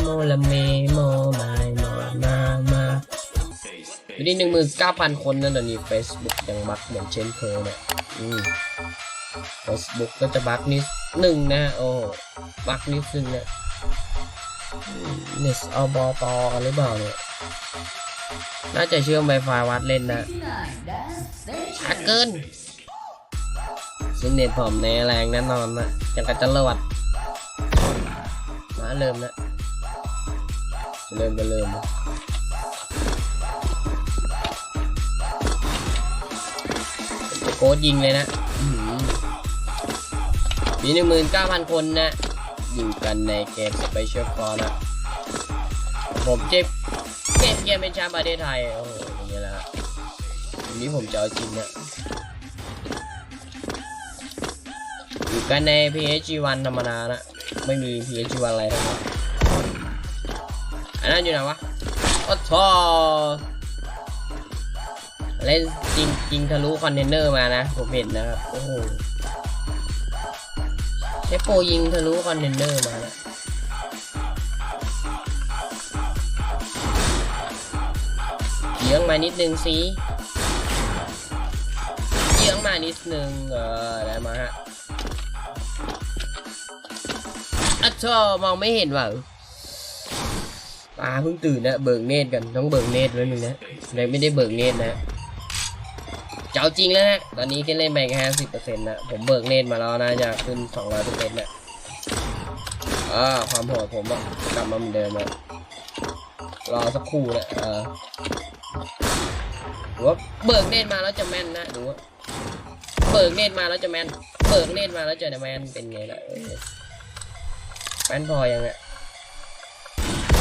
โมละเมโมมายโมมามาอยู่ที่หนึ่งหมื่นเก้าพันคนนั่นนะนี่ Facebook ยังบักเหมือนเช่นเคยเนี่ยอืม Facebook ก็จะบักนิดหนึ่งนะ โอ้บักนิดนึงเนี่ยเนสเอาบอปอกันหรือเปล่าเนี่ยน่าจะเชื่อมไวไฟวัดเล่นนะช้าเกินซึ่งเน็ตผมในแรงแน่นอนนะยังกับจะเลิศมาเริ่มนะ เริ่มก็เริ่มนะจะโกดยิงเลยนะมีหนึ่งหมื่นเก้าพันคนนะ อยู่กันในเกมสเปเชียลฟอร์นะ ผมเจ็บเกมเกมเป็นแชมป์ประเทศไทย โอ้โหอย่างเงี้ยละวันนี้ผมจะเอาจริงนะอยู่กันใน PHG1 ธรรมดานะ ไม่มี PHG1 อะไรทั้งนั้น นั่นอยู่ไหนวะโอ้โหเล่นจริงจริงทะลุคอนเทนเนอร์มานะผมเห็นนะครับโอ้โหใช้โปรยิงทะลุคอนเทนเนอร์มานะเยื้องมานิดนึงสิเยื้องมานิดนึงเออได้มาฮะอัชชอมองไม่เห็นว่ะ ตาเพิ่งตื่นนะเบิกเนตรกันต้องเบิกเนตรไว้หนึ่งนะเลยไม่ได้เบิกเนตรนะเจ้าจริงแล้วฮะตอนนี้แค่เล่นไปแค่ห้าสิบเปอร์เซ็นต์นะผมเบิกเนตรมาแล้วนะจะขึ้นสองร้อยเปอร์เซ็นต์นะอ่าความโหดผมอะกลับมาเหมือนเดิมนะรอสักครู่นะเออหรือว่าเบิกเนตรมาแล้วจะแม่นนะหรือว่าเบิกเนตรมาแล้วจะแม่นเบิกเนตรมาแล้วจะแม่นเป็นไงล่ะแม่นพอยังไง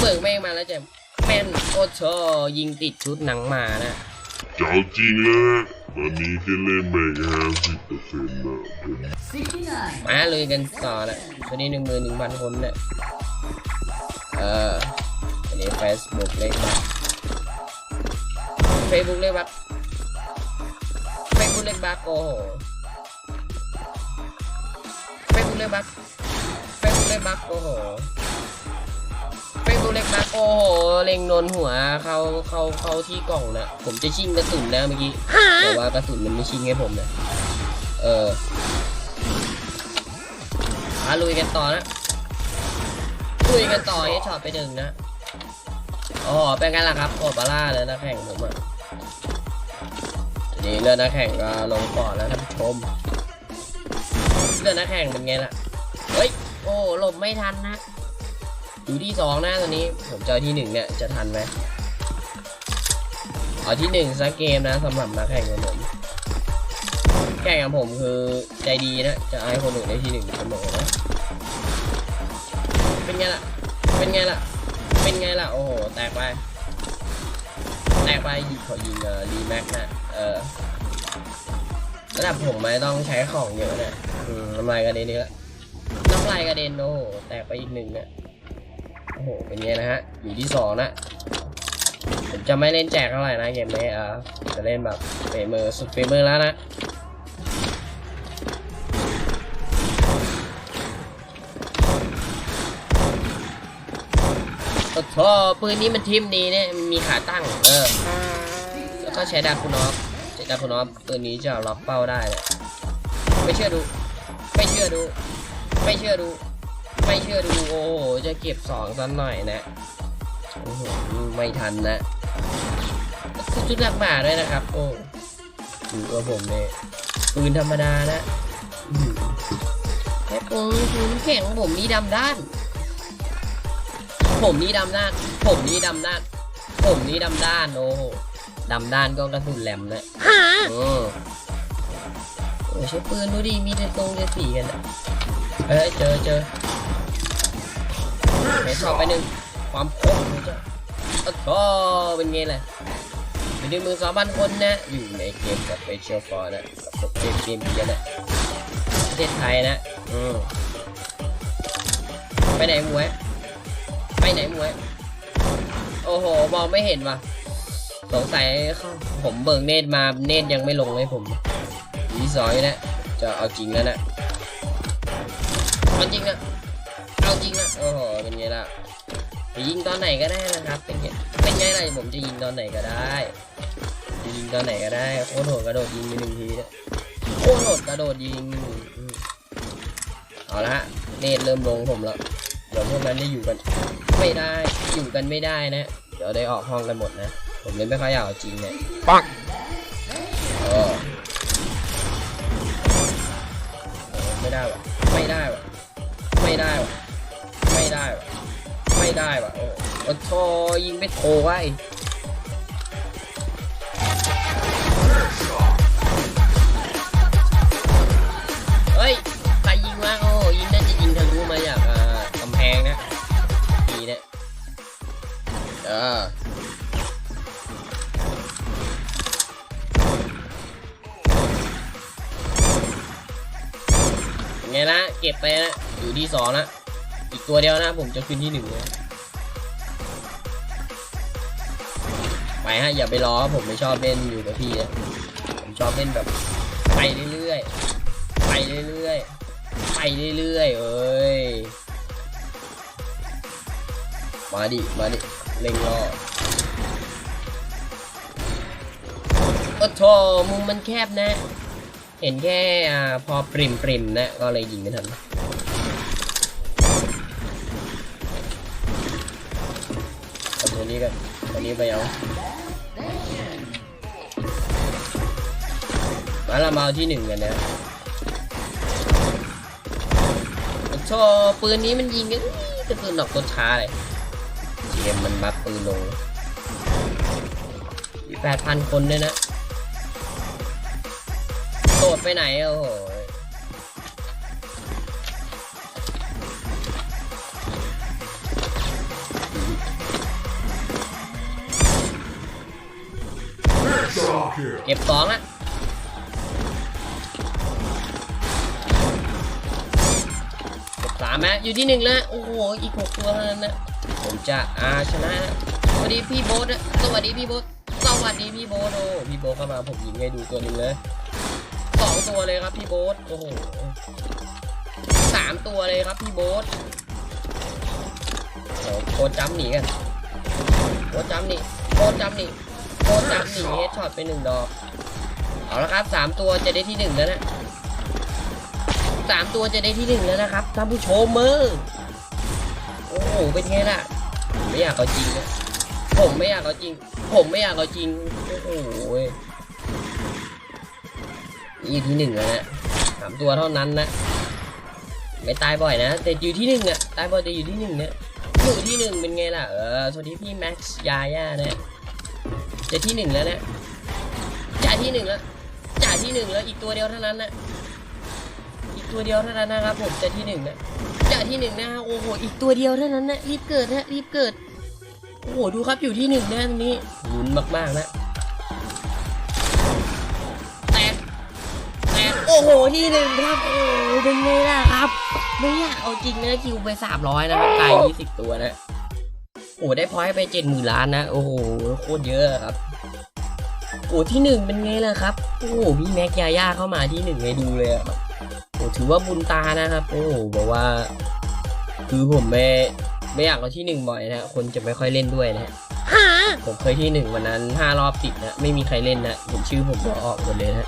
เบิกแม่งมาแล้วจะแม่นโอ้โชยิงติดชุดหนังหมานะเจ้าจริงแล้วตอนนี้แค่เล่นไปแค่ห้าสิบเปอร์เซ็นต์นะผมมาเลยกันต่อนะตอนนี้หนึ่งหมื่นหนึ่งพันคนเนี่ยเอออันนี้เฟซบุ๊กเลขบัตเฟซบุ๊กเลขบัตเฟซบุ๊กเลขบัตโอ้โหเฟซบุ๊กเลขบัตเฟซบุ๊กเลขบัตโอ้โห โอ้โหเล็งโดนหัวเข้าเข้าเข้าที่กล่องนะผมจะชิงกระสุนนะเมื่อกี้แต่ว่ากระสุนมันไม่ชิงให้ผมนะเออมาลุยกันต่อนะลุยกันต่อเฮดช็อตไปหนึ่งนะอ๋อเป็นไงล่ะครับโคบาร่าเลยนะแข่งผมอะทีนี้เรือนักแข่งก็ลงก่อนแล้วท่านผู้ชมเรือนักแข่งเป็นไงล่ะเฮ้ยโอ้หลบไม่ทันนะ อยู่ที่สองนะตอนนี้ผมเจอที่หนึ่งเนี่ยจะทันไหมเอาที่หนึ่งสักเกมนะสำหรับนักแข่งของผมแข่งกับผมคือใจดีนะจะให้คนอื่นได้ที่หนึ่งเสมอนะเป็นไงล่ะเป็นไงล่ะเป็นไงล่ะโอ้โหแตกไปแตกไปยิงขอยิงรีแม็กนะเออระดับผมไม่ต้องใช้ของเยอะเนี่ยอืมน้ำลายกระเด็นนี่ละน้ำลายกระเด็นโอ้โหแตกไปอีกหนึ่งเนี่ย โอ้โห เป็นไงนะฮะ อยู่ที่สองนะ ผมจะไม่เล่นแจกเท่าไหร่นะเกมนี้อ่าจะเล่นแบบเฟเมอร์สุดเฟเมอร์แล้วนะโอ้โหปืนนี้มันทิมดีเนี่ยมีขาตั้ง เออ แล้วก็ใช้ดาคุนอฟใช้ดาคุนอฟปืนนี้จะล็อกเป้าได้เลยไม่เชื่อดู ไม่เชื่อดู ไม่เชื่อดู ไม่เชื่อดูโอ้โหจะเก็บสองสักหน่อยนะโอ้โหไม่ทันนะคือชุดหนักหมาด้วยนะครับ โอ้ดูตัวผมเนี่ยปืนธรรมดานะอื้อหือแค่ปืนปืนแข็งผมนี่ดำด้าน ผมนี่ดำด้าน ผมนี่ดำด้าน ผมนี่ดำด้านโอ้โหดำด้านก็กระสุนแหลมนะเออโอ้ใช้ปืนดูดิมีแต่ตรงแต่สีกันอะเอ้ยเจอเจอเฮด ช็อตไปหนึ่งความโคมนะจ๊ะโอ้เป็นไงล่ะอยู่ในมือสองพันคนนะอยู่ในเกมกับเปเชียลฟอร์นะกับเกมเกมเยอะนะประเทศไทยนะอืมไปไหนมวยไปไหนมวยโอ้โหมองไม่เห็นว่ะสงสัยผมเบิกเนตรมาเนตรยังไม่ลงให้ผมทีสอยนะจะเอาจริงแล้วนะเอาจริงนะ เอาจริงนะโอ้โหเป็นไงล่ะจะยิงตอนไหนก็ได้นะครับ เป็นไงเป็นไงล่ะผมจะยิงตอนไหนก็ได้จะยิงตอนไหนก็ได้โคตรโหดกระโดดยิงไปหนึ่งทีเนี่ยโคตรโหดกระโดดยิงอืมเอาละฮะเนตเริ่มลงผมแล้วเดี๋ยวพวกนั้นจะอยู่กัน ไม่ได้อยู่กันไม่ได้นะ เดี๋ยวได้ออกห้องกันหมดนะ ผมเลยไม่ค่อยอยากเอาจริงเนี่ยปังเออเออไม่ได้วะไม่ได้วะไม่ได้วะไม่ได้วะ ได้วะโอ้โอ้โทยิงไม่โทไว้เฮ้ยใครยิงวะโอ้ยิงน่าจะยิงทะลุมาจากอ่ากำแพงนะดีเนี่ยเออเป็นไงนะเก็บไปนะอยู่ที่สองนะอีกตัวเดียวนะผมจะขึ้นที่หนึ่งเลย ฮะอย่าไปรอผมไม่ชอบเล่นอยู่กับพี่นะผมชอบเล่นแบบไปเรื่อยๆไปเรื่อยๆไปเรื่อยๆเอ้ยมาดิมาดิเล็งรอโอ้โถมุมมันแคบนะ เห็นแค่พอปริมปริมนะ ก็เลยยิงไม่ทันเอาตัวนี้กันตัวนี้ไปเอา มาเรามาเอที่หนึ่งกันนะโอ้โชปืนนี้มันยิงกันแต่ปืนดอกตัวช้าเลยเกมมันบัฟปืนลงมีแปดพันคนด้วยนะโดดไปไหนอะโอ้โหเก็บสองอะามะอยู่ที่หนึ่งแล้ว โอ้โห อีกหกตัวเท่านั้นนะ ผมจะอาชนะ สวัสดีพี่โบ๊ทสวัสดีพี่โบ๊ทสวัสดีพี่โบ๊ทโอ้พี่โบ๊ทเข้ามาผมยิงให้ดูตัวหนึ่งเลยสองตัวเลยครับพี่โบ๊ทโอ้โหสามตัวเลยครับพี่โบ๊ทโอ้โคจ้ำหนีกันโคจ้ำหนีโคจ้ำหนีโคจ้ำหนีเฮดช็อตไปหนึ่งดอก เอาละครับสามตัวจะได้ที่หนึ่งแล้วนะ สามตัวจะได้ที่หนึ่งแล้วนะครับท่านผู้ชมมือโอ้โหเป็นไงล่ะผมไม่อยากเอาจริงนะผมไม่อยากเอาจริง ผมไม่อยากเอาจริงโอ้โหอยู่ที่หนึ่งแล้วนะสามตัวเท่านั้นนะไม่ตายบ่อยนะ แต่อยู่ที่หนึ่งอะตายบ่อยแต่อยู่ที่หนึ่งเนี่ยอยู่ที่หนึ่งเป็นไงล่ะเออสวัสดีพี่แม็กซ์ยาย่านะจะที่หนึ่งแล้วนะจ่าที่หนึ่งแล้วจ่าที่หนึ่งแล้วอีกตัวเดียวเท่านั้นนะ ตัวเดียวเท่านั้นนะครับผมจะที่หนึ่งนะจ่าที่หนึ่งนะฮะโอ้โหอีกตัวเดียวเท่านั้นนะรีบเกิดฮะรีบเกิดโอ้โหดูครับอยู่ที่หนึ่งนะตรงนี้ลุ้นมากๆนะแตกแตกโอ้โหที่หนึ่งครับโอ้เป็นไงล่ะครับไม่อยากเอาจริงนะคิวไปสามร้อยนะครับตายยี่สิบตัวนะโอ้ได้พอยไปเจ็ดหมื่นล้านนะโอ้โหโคตรเยอะครับโอ้ที่หนึ่งเป็นไงล่ะครับ โอ้โหพี่แม็กยาย่าเข้ามาที่หนึ่งให้ดูเลยครับ ถือว่าบุญตานะครับ โอ้โหบอกว่า คือผมไม่ไม่อยากเอาที่หนึ่งบ่อยนะคนจะไม่ค่อยเล่นด้วยนะผมเคยที่หนึ่งวันนั้นห้ารอบติดนะ ไม่มีใครเล่นนะเห็นชื่อผมก็ออกหมดเลยนะ